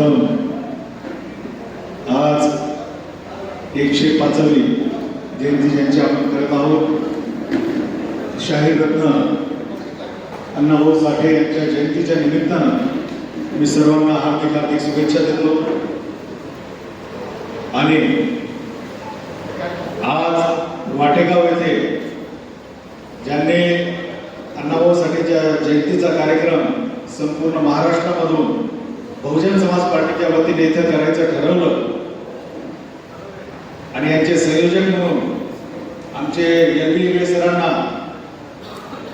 संभ्रम आज एकशे पाचवी जयंती ज्यांची आपण करत आहोत शाहीर रत्न अण्णाभाऊ साठे यांच्या जयंतीच्या निमित्तानं मी सर्वांना हार्दिक हार्दिक शुभेच्छा देतो. आणि आज वाटेगाव येथे ज्यांनी अण्णाभाऊ साठेच्या जयंतीचा कार्यक्रम संपूर्ण महाराष्ट्रामधून बहुजन समाज पार्टीच्या वतीने इथं करायचं ठरवलं. आणि यांचे संयोजक म्हणून आमचे एल सरांना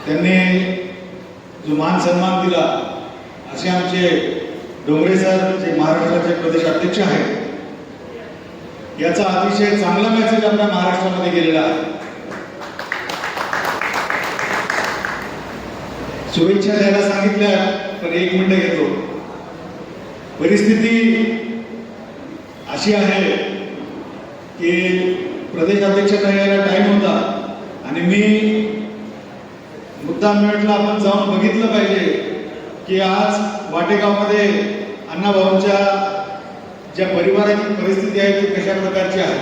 त्यांनी जो मान सन्मान दिला असे आमचे डोंगरे सर जे महाराष्ट्राचे प्रदेश अध्यक्ष आहेत याचा अतिशय चांगला मेसेज आपल्या महाराष्ट्रामध्ये गेलेला आहे. शुभेच्छा द्यायला सांगितल्या पण एक मिनिट घेतो परिस्थिती अशी आहे की प्रदेश अध्यक्षांना यायला टाईम होता आणि मी मुद्दाम म्हटलं आपण जाऊन बघितलं पाहिजे की आज वाटेगावमध्ये अण्णाभाऊंच्या ज्या परिवाराची परिस्थिती आहे ती कशा प्रकारची आहे?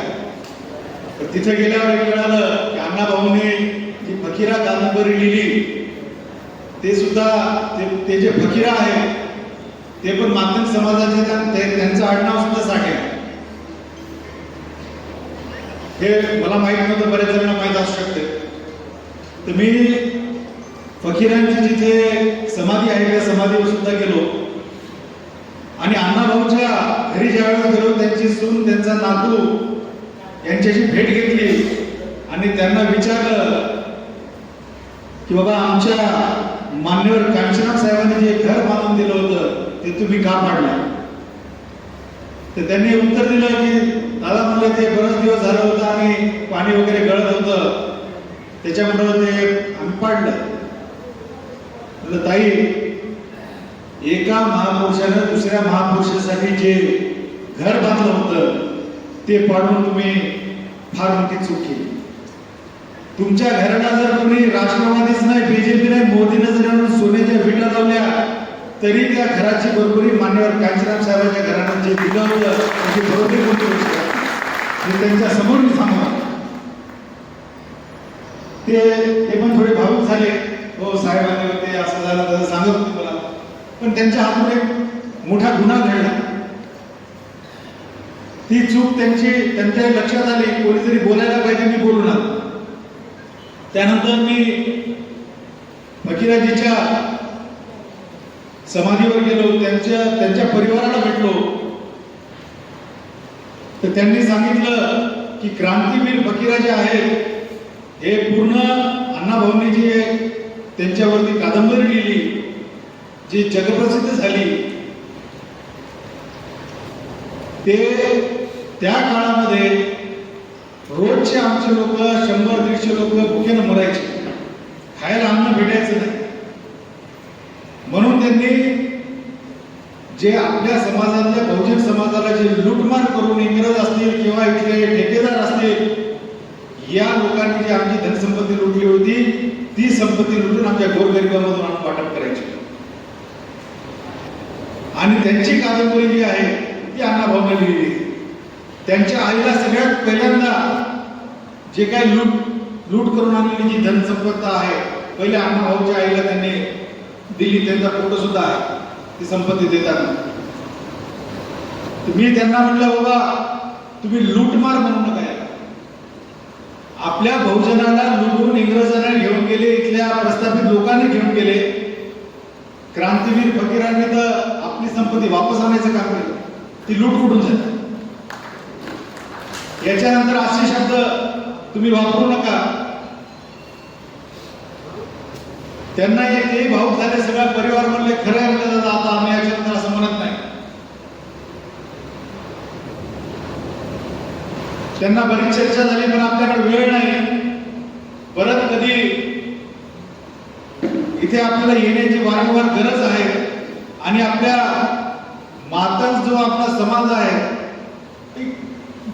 तर तिथे गेल्यावर एक कळालं की अण्णाभाऊंनी जी फकीरा कादंबरी लिहिली ते सुद्धा ते ते जे फकीरा आहे ते पण माध्यम समाजाचे त्यांचं आडनाव सुद्धा साठे हे मला माहीत नव्हतं बऱ्याच जणांना माहीत असू शकते. तर मी फकीरांची जिथे समाधी आहे त्या समाधीवर सुद्धा गेलो. आणि अण्णाभाऊच्या घरी ज्यावेळेस गेलो त्यांची सून त्यांचा नातू यांच्याशी भेट घेतली. आणि त्यांना विचारलं की बाबा आमच्या मान्यवर कांचनाथ साहेबांनी जे घर बांधून दिलं होतं ते तुम्ही का पाडलं? तर त्यांनी उत्तर दिलं की दादा म्हणलं ते बरेच दिवस झालं होतं आणि पाणी वगैरे गळत होतं. त्याच्यामुळं ते आम्ही पाडलं. म्हणलं ताई एका महापुरुषानं दुसऱ्या महापुरुषासाठी जे घर बांधलं होतं ते पाडून तुम्ही फार मोठी चूक केली. तुमच्या घराला जर कोणी राष्ट्रवादीच नाही बीजेपी नाही मोदीनं जर सोन्याच्या तरी त्या घराची बरोबरी मान्यवर कांचीराम साहेबांच्या घरानं जे दिलं होतं त्याची बरोबरी कोणती गोष्ट हे त्यांच्यासमोर मी सांगणार ते ते पण थोडे भावूक झाले. हो साहेबांनी ते असं झालं तसं सांगत होते मला. पण त्यांच्या हातून एक मोठा गुन्हा घडला. ती चूक त्यांची त्यांच्या लक्षात आली. कोणीतरी बोलायला पाहिजे मी बोलू ना त्यानंतर मी फकीराजीच्या समाधीवर गेलो त्यांच्या त्यांच्या परिवाराला भेटलो. तर त्यांनी सांगितलं की क्रांतीवीर फकीरा जे आहेत हे पूर्ण अण्णाभाऊंनी आहे त्यांच्यावरती कादंबरी लिहिली जी जगप्रसिद्ध झाली. ते त्या काळामध्ये रोजचे आमचे लोक शंभर दीडशे लोक भुकेनं मरायचे. खायला अन्न भेटायचं नाही. म्हणून त्यांनी जे आपल्या समाजातल्या बहुजन समाजाला जे लूटमार करून इंग्रज असतील किंवा इथले ठेकेदार असतील या लोकांनी जी आमची धनसंपत्ती लुटली होती ती संपत्ती लुटून आमच्या गोरगरिबामधून आम्ही वाटप करायची. आणि त्यांची कादंबरी जी आहे ती अण्णा भाऊने लिहिली. त्यांच्या आईला सगळ्यात पहिल्यांदा जे काही लूट लूट करून आणलेली जी धनसंपत्ता आहे पहिले अण्णाभाऊच्या आईला त्यांनी दिली त्यांचा फोटो सुद्धा आहे. ती संपत्ती देताना मी त्यांना म्हटलं बाबा तुम्ही लूटमार म्हणू नका आपल्या बहुजनाला लुटून इंग्रजांना घेऊन गेले इथल्या प्रस्थापित लोकांनी घेऊन गेले. क्रांतीवीर फकीरांनी तर आपली संपत्ती वापस आणायचं काम केलं. ती लूट कुठून झाली? याच्यानंतर असे शब्द तुम्ही वापरू नका. त्यांना एक भाऊक झाले सगळा परिवार म्हणले खरं आहे म्हणलं दादा आता आम्ही याच्यानंतर असं म्हणत नाही. त्यांना बरीच चर्चा झाली पण आपल्याकडे वेळ नाही. परत कधी इथे आपल्याला येण्याची वारंवार गरज आहे आणि आपल्या मातंग जो आपला समाज आहे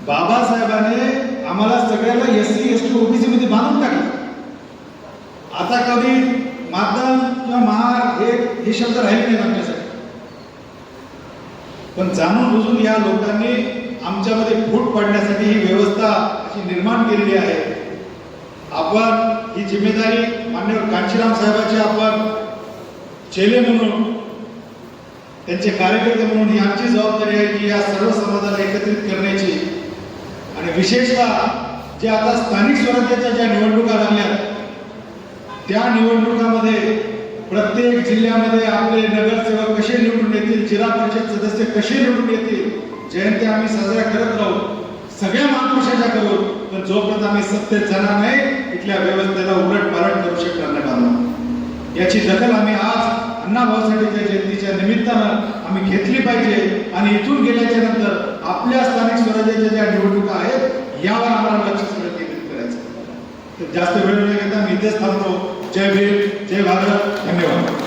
बाबासाहेबाने आम्हाला सगळ्याला S C S T OBC मध्ये बांधून टाकलं. आता कधी माध्यम किंवा महार हे हे शब्द राहिले नाही आपल्यासाठी पण जाणून बुजून या लोकांनी आमच्यामध्ये फूट पडण्यासाठी ही व्यवस्था अशी निर्माण केलेली आहे. आपण ही जिम्मेदारी मान्यवर कांशीराम साहेबांची आपण चेले म्हणून त्यांचे कार्यकर्ते म्हणून ही आमची जबाबदारी आहे की या सर्व समाजाला एकत्रित करण्याची. आणि विशेषतः जे आता स्थानिक स्वराज्याच्या ज्या निवडणुका लागल्या त्या निवडणुकामध्ये प्रत्येक जिल्ह्यामध्ये आपले नगरसेवक कसे निवडून येतील जिल्हा परिषद सदस्य कसे निवडून येतील जयंती आम्ही साजऱ्या करत राहू सगळ्या महापुरुषाच्या करू पण जोपर्यंत आम्ही सत्तेत जाणार नाही इथल्या व्यवस्थेला उलट पालट करू शकणार नाही याची दखल आम्ही आज अण्णा साठेच्या जयंतीच्या निमित्तानं आम्ही घेतली पाहिजे आणि इथून गेल्याच्यानंतर आपल्या स्थानिक स्वराज्याच्या ज्या निवडणुका आहेत यावर आम्हाला लक्ष सगळं केंद्रित करायचं तर जास्त वेळ न घेता मी इथेच थांबतो. जय भीम जय भारत धन्यवाद